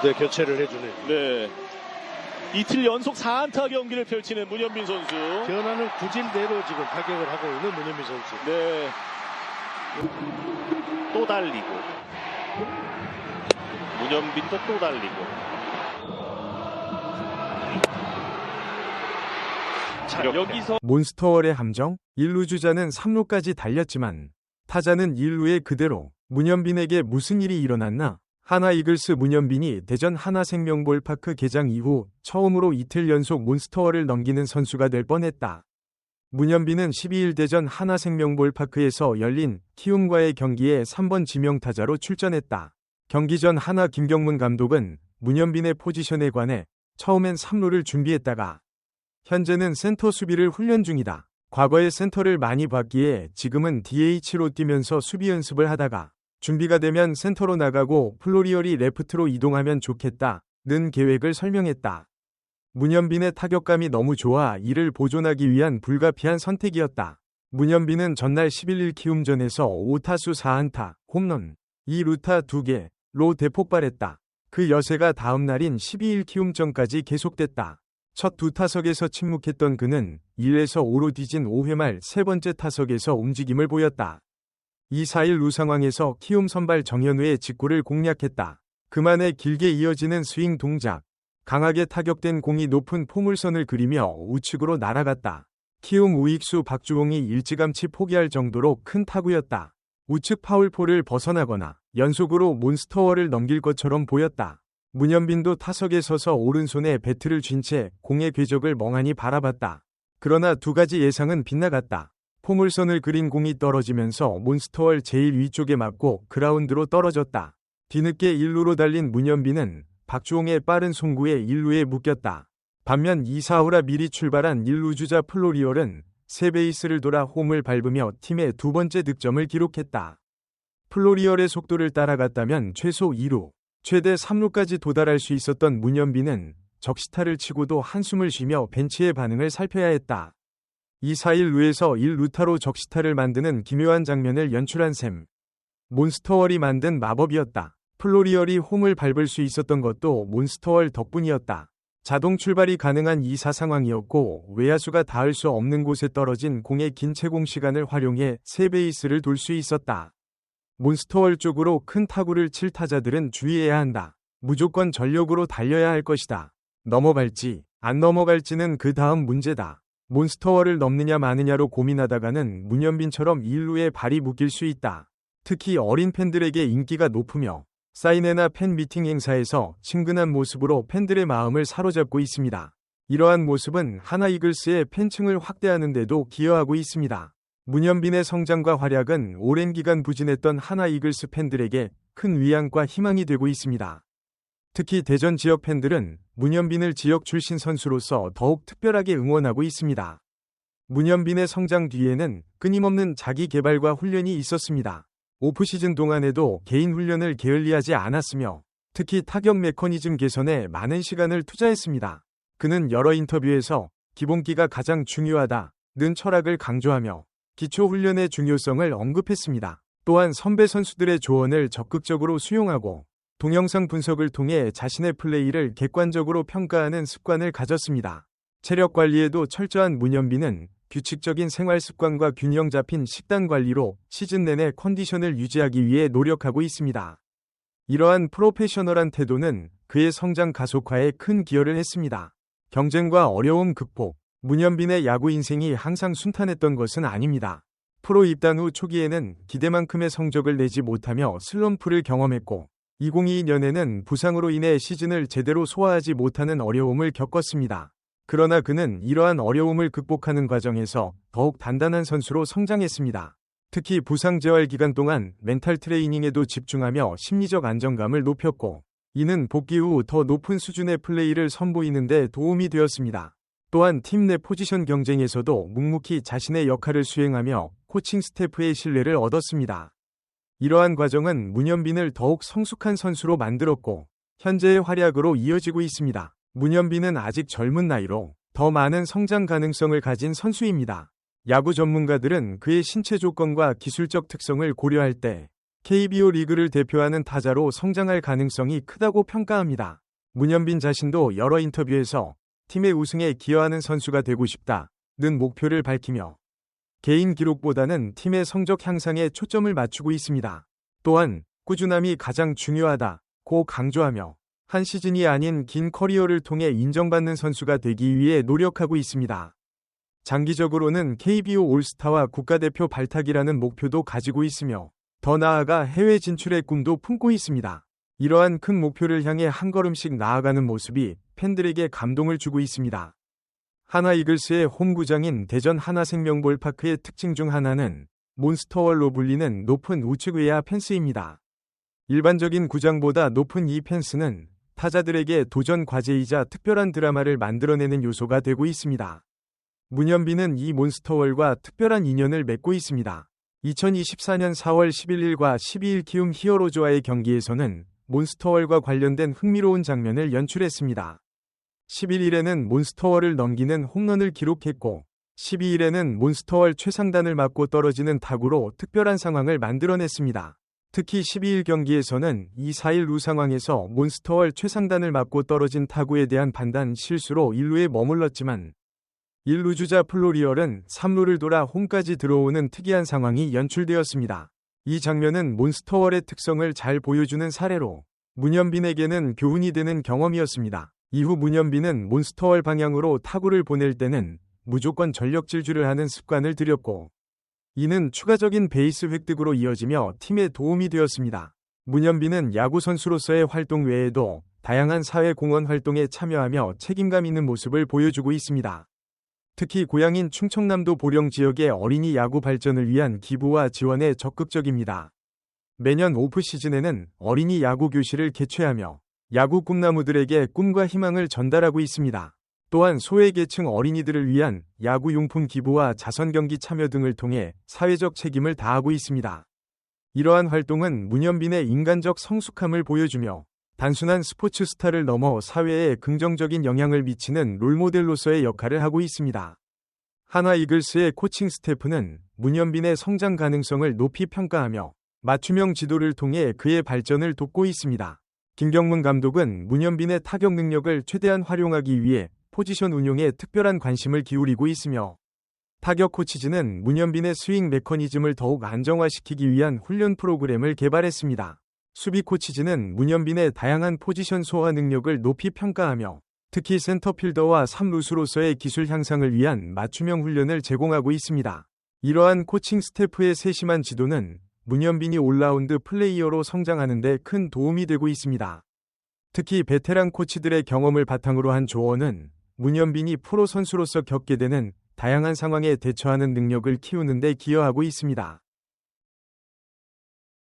부대 교체를 해주네요. 네. 이틀 연속 4안타 경기를 펼치는 문현빈 선수. 변화는 구질대로 지금 타격을 하고 있는 문현미 선수. 네. 또 달리고. 문현빈도 또 달리고. 자, 이렇게. 여기서 몬스터월의 함정 1루 주자는 3루까지 달렸지만 타자는 1루에 그대로 문현빈에게 무슨 일이 일어났나? 하나 이글스 문현빈이 대전 하나생명볼파크 개장 이후 처음으로 이틀 연속 몬스터월을 넘기는 선수가 될 뻔했다. 문현빈은 12일 대전 하나생명볼파크에서 열린 키움과의 경기에 3번 지명타자로 출전했다. 경기 전 하나 김경문 감독은 문현빈의 포지션에 관해 처음엔 3루를 준비했다가 현재는 센터 수비를 훈련 중이다. 과거에 센터를 많이 봤기에 지금은 DH로 뛰면서 수비 연습을 하다가 준비가 되면 센터로 나가고 플로리얼이 레프트로 이동하면 좋겠다. 는 계획을 설명했다. 문현빈의 타격감이 너무 좋아 이를 보존하기 위한 불가피한 선택이었다. 문현빈은 전날 11일 키움전에서 5타수 4안타, 홈런, 2루타 2개로 대폭발했다. 그 여세가 다음 날인 12일 키움전까지 계속됐다. 첫 두 타석에서 침묵했던 그는 1에서 5로 뒤진 5회 말 세 번째 타석에서 움직임을 보였다. 2, 4일 루 상황에서 키움 선발 정현우의 직구를 공략했다. 그만의 길게 이어지는 스윙 동작. 강하게 타격된 공이 높은 포물선을 그리며 우측으로 날아갔다. 키움 우익수 박주홍이 일찌감치 포기할 정도로 큰 타구였다. 우측 파울포를 벗어나거나 연속으로 몬스터월을 넘길 것처럼 보였다. 문현빈도 타석에 서서 오른손에 배트를 쥔 채 공의 궤적을 멍하니 바라봤다. 그러나 두 가지 예상은 빗나갔다. 포물선을 그린 공이 떨어지면서 몬스터월 제일 위쪽에 맞고 그라운드로 떨어졌다. 뒤늦게 1루로 달린 문현빈은 박주홍의 빠른 송구에 1루에 묶였다. 반면 2, 4호라 미리 출발한 1루 주자 플로리얼은 세 베이스를 돌아 홈을 밟으며 팀의 두 번째 득점을 기록했다. 플로리얼의 속도를 따라갔다면 최소 2루, 최대 3루까지 도달할 수 있었던 문현빈은 적시타를 치고도 한숨을 쉬며 벤치의 반응을 살펴야 했다. 2, 4일 루에서 1 루타로 적시타를 만드는 기묘한 장면을 연출한 셈. 몬스터월이 만든 마법이었다. 플로리얼이 홈을 밟을 수 있었던 것도 몬스터월 덕분이었다. 자동 출발이 가능한 2사 상황이었고 외야수가 닿을 수 없는 곳에 떨어진 공의 긴 채공 시간을 활용해 세 베이스를 돌 수 있었다. 몬스터월 쪽으로 큰 타구를 칠 타자들은 주의해야 한다. 무조건 전력으로 달려야 할 것이다. 넘어갈지 안 넘어갈지는 그 다음 문제다. 몬스터월을 넘느냐 마느냐로 고민하다가는 문현빈처럼 1루에 발이 묶일 수 있다. 특히 어린 팬들에게 인기가 높으며 사인회나 팬 미팅 행사에서 친근한 모습으로 팬들의 마음을 사로잡고 있습니다. 이러한 모습은 하나 이글스의 팬층을 확대하는 데도 기여하고 있습니다. 문현빈의 성장과 활약은 오랜 기간 부진했던 하나 이글스 팬들에게 큰 위안과 희망이 되고 있습니다. 특히 대전 지역 팬들은 문현빈을 지역 출신 선수로서 더욱 특별하게 응원하고 있습니다. 문현빈의 성장 뒤에는 끊임없는 자기 개발과 훈련이 있었습니다. 오프시즌 동안에도 개인 훈련을 게을리하지 않았으며 특히 타격 메커니즘 개선에 많은 시간을 투자했습니다. 그는 여러 인터뷰에서 기본기가 가장 중요하다 는 철학을 강조하며 기초 훈련의 중요성을 언급했습니다. 또한 선배 선수들의 조언을 적극적으로 수용하고 동영상 분석을 통해 자신의 플레이를 객관적으로 평가하는 습관을 가졌습니다. 체력 관리에도 철저한 문현빈은 규칙적인 생활 습관과 균형 잡힌 식단 관리로 시즌 내내 컨디션을 유지하기 위해 노력하고 있습니다. 이러한 프로페셔널한 태도는 그의 성장 가속화에 큰 기여를 했습니다. 경쟁과 어려움 극복, 문현빈의 야구 인생이 항상 순탄했던 것은 아닙니다. 프로 입단 후 초기에는 기대만큼의 성적을 내지 못하며 슬럼프를 경험했고 2022년에는 부상으로 인해 시즌을 제대로 소화하지 못하는 어려움을 겪었습니다. 그러나 그는 이러한 어려움을 극복하는 과정에서 더욱 단단한 선수로 성장했습니다. 특히 부상 재활 기간 동안 멘탈 트레이닝에도 집중하며 심리적 안정감을 높였고 이는 복귀 후 더 높은 수준의 플레이를 선보이는데 도움이 되었습니다. 또한 팀 내 포지션 경쟁에서도 묵묵히 자신의 역할을 수행하며 코칭 스태프의 신뢰를 얻었습니다. 이러한 과정은 문현빈을 더욱 성숙한 선수로 만들었고 현재의 활약으로 이어지고 있습니다. 문현빈은 아직 젊은 나이로 더 많은 성장 가능성을 가진 선수입니다. 야구 전문가들은 그의 신체 조건과 기술적 특성을 고려할 때 KBO 리그를 대표하는 타자로 성장할 가능성이 크다고 평가합니다. 문현빈 자신도 여러 인터뷰에서 팀의 우승에 기여하는 선수가 되고 싶다는 목표를 밝히며 개인 기록보다는 팀의 성적 향상에 초점을 맞추고 있습니다. 또한 꾸준함이 가장 중요하다 고 강조하며 한 시즌이 아닌 긴 커리어를 통해 인정받는 선수가 되기 위해 노력하고 있습니다. 장기적으로는 KBO 올스타와 국가대표 발탁이라는 목표도 가지고 있으며 더 나아가 해외 진출의 꿈도 품고 있습니다. 이러한 큰 목표를 향해 한 걸음씩 나아가는 모습이 팬들에게 감동을 주고 있습니다. 하나 이글스의 홈구장인 대전 하나생명볼파크의 특징 중 하나는 몬스터월로 불리는 높은 우측 외야 펜스입니다. 일반적인 구장보다 높은 이 펜스는 타자들에게 도전 과제이자 특별한 드라마를 만들어내는 요소가 되고 있습니다. 문현빈은 이 몬스터월과 특별한 인연을 맺고 있습니다. 2024년 4월 11일과 12일 키움 히어로즈와의 경기에서는 몬스터월과 관련된 흥미로운 장면을 연출했습니다. 11일에는 몬스터월을 넘기는 홈런을 기록했고 12일에는 몬스터월 최상단을 맞고 떨어지는 타구로 특별한 상황을 만들어냈습니다. 특히 12일 경기에서는 2, 4일 루 상황에서 몬스터월 최상단을 맞고 떨어진 타구에 대한 판단 실수로 1루에 머물렀지만 1루 주자 플로리얼은 3루를 돌아 홈까지 들어오는 특이한 상황이 연출되었습니다. 이 장면은 몬스터월의 특성을 잘 보여주는 사례로 문현빈에게는 교훈이 되는 경험이었습니다. 이후 문현빈은 몬스터월 방향으로 타구를 보낼 때는 무조건 전력 질주를 하는 습관을 들였고 이는 추가적인 베이스 획득으로 이어지며 팀에 도움이 되었습니다. 문현빈은 야구 선수로서의 활동 외에도 다양한 사회 공헌 활동에 참여하며 책임감 있는 모습을 보여주고 있습니다. 특히 고향인 충청남도 보령 지역의 어린이 야구 발전을 위한 기부와 지원에 적극적입니다. 매년 오프 시즌에는 어린이 야구 교실을 개최하며 야구 꿈나무들에게 꿈과 희망을 전달하고 있습니다. 또한 소외계층 어린이들을 위한 야구 용품 기부와 자선 경기 참여 등을 통해 사회적 책임을 다하고 있습니다. 이러한 활동은 문현빈의 인간적 성숙함을 보여주며 단순한 스포츠 스타를 넘어 사회에 긍정적인 영향을 미치는 롤모델로서의 역할을 하고 있습니다. 하나 이글스의 코칭 스태프는 문현빈의 성장 가능성을 높이 평가하며 맞춤형 지도를 통해 그의 발전을 돕고 있습니다. 김경문 감독은 문현빈의 타격 능력을 최대한 활용하기 위해 포지션 운용에 특별한 관심을 기울이고 있으며 타격 코치진은 문현빈의 스윙 메커니즘을 더욱 안정화시키기 위한 훈련 프로그램을 개발했습니다. 수비 코치진은 문현빈의 다양한 포지션 소화 능력을 높이 평가하며 특히 센터필더와 3루수로서의 기술 향상을 위한 맞춤형 훈련을 제공하고 있습니다. 이러한 코칭 스태프의 세심한 지도는 문현빈이 올라운드 플레이어로 성장하는 데 큰 도움이 되고 있습니다. 특히 베테랑 코치들의 경험을 바탕으로 한 조언은 문현빈이 프로 선수로서 겪게 되는 다양한 상황에 대처하는 능력을 키우는 데 기여하고 있습니다.